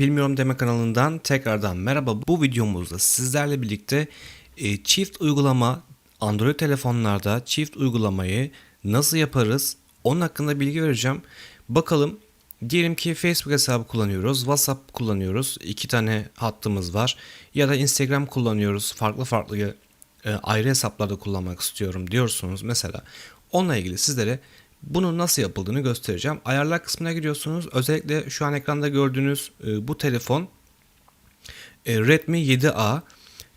Bilmiyorum Deme kanalından tekrardan merhaba. Bu videomuzda sizlerle birlikte e, çift uygulama Android telefonlarda çift uygulamayı nasıl yaparız? Onun hakkında bilgi vereceğim. Bakalım diyelim ki Facebook hesabı kullanıyoruz, WhatsApp kullanıyoruz. iki tane hattımız var. Ya da Instagram kullanıyoruz. Farklı farklı e, ayrı hesaplarda kullanmak istiyorum diyorsunuz mesela. Onunla ilgili sizlere bunun nasıl yapıldığını göstereceğim. Ayarlar kısmına giriyorsunuz. Özellikle şu an ekranda gördüğünüz e, bu telefon e, Redmi 7A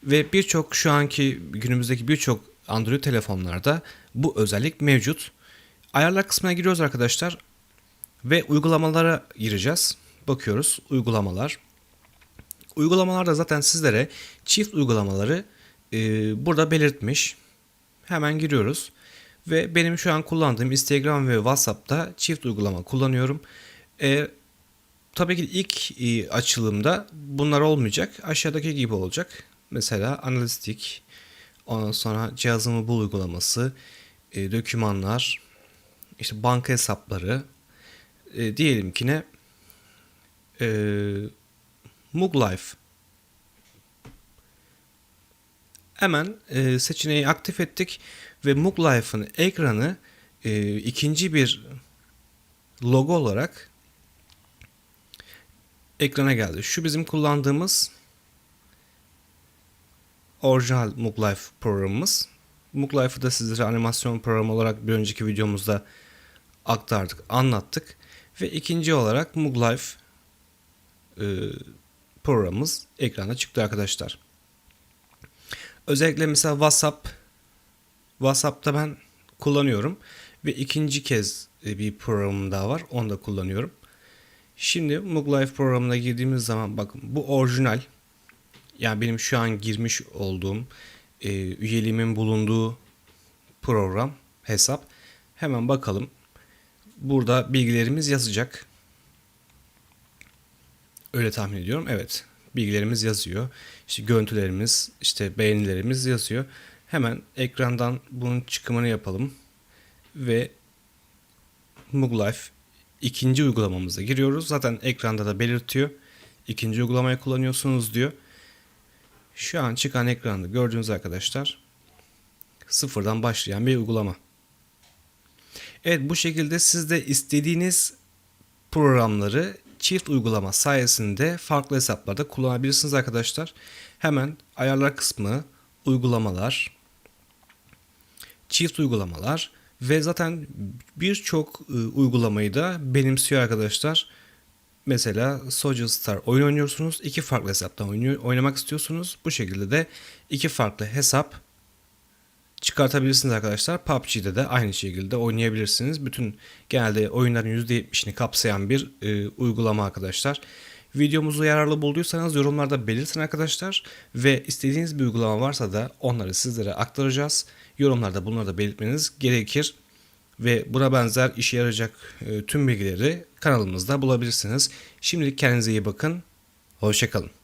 ve birçok şu anki günümüzdeki birçok Android telefonlarda bu özellik mevcut. Ayarlar kısmına giriyoruz arkadaşlar ve uygulamalara gireceğiz. Bakıyoruz uygulamalar. Uygulamalarda zaten sizlere çift uygulamaları e, burada belirtmiş. Hemen giriyoruz. Ve benim şu an kullandığım Instagram ve WhatsApp'ta çift uygulama kullanıyorum. E, tabii ki ilk e, açılımda bunlar olmayacak. Aşağıdaki gibi olacak. Mesela analistik, ondan sonra cihazımı bul uygulaması, e, dokümanlar, işte banka hesapları, e, diyelim ki ne e, Mug Life Hemen e, seçeneği aktif ettik ve Mug Life'ın ekranı e, ikinci bir logo olarak ekrana geldi. Şu bizim kullandığımız orijinal Mug Life programımız. Mug Life'ı da sizlere animasyon programı olarak bir önceki videomuzda aktardık, anlattık. Ve ikinci olarak Mug Life e, programımız ekrana çıktı arkadaşlar. Özellikle mesela WhatsApp WhatsApp'ta ben kullanıyorum ve ikinci kez e, bir programım daha var. Onu da kullanıyorum. Şimdi Mug Life programına girdiğimiz zaman bakın bu orijinal yani benim şu an girmiş olduğum e, üyeliğimin bulunduğu program hesap. Hemen bakalım. Burada bilgilerimiz yazacak. Öyle tahmin ediyorum. Evet bilgilerimiz yazıyor. İşte görüntülerimiz, işte beğenilerimiz yazıyor. Hemen ekrandan bunun çıkımını yapalım ve Muglife ikinci uygulamamıza giriyoruz. Zaten ekranda da belirtiyor. İkinci uygulamayı kullanıyorsunuz diyor. Şu an çıkan ekranda gördüğünüz arkadaşlar sıfırdan başlayan bir uygulama. Evet bu şekilde siz de istediğiniz programları çift uygulama sayesinde farklı hesaplarda kullanabilirsiniz arkadaşlar. Hemen ayarlar kısmı, uygulamalar, çift uygulamalar ve zaten birçok e, uygulamayı da benimsiyor arkadaşlar. Mesela Social Star oyun oynuyorsunuz. iki farklı hesaptan oynamak istiyorsunuz. Bu şekilde de iki farklı hesap çıkartabilirsiniz arkadaşlar. PUBG'de de aynı şekilde oynayabilirsiniz. Bütün genelde oyunların %70'ini kapsayan bir e, uygulama arkadaşlar. Videomuzu yararlı bulduysanız yorumlarda belirtin arkadaşlar. Ve istediğiniz bir uygulama varsa da onları sizlere aktaracağız. Yorumlarda bunları da belirtmeniz gerekir. Ve buna benzer işe yarayacak e, tüm bilgileri kanalımızda bulabilirsiniz. Şimdilik kendinize iyi bakın. Hoşçakalın.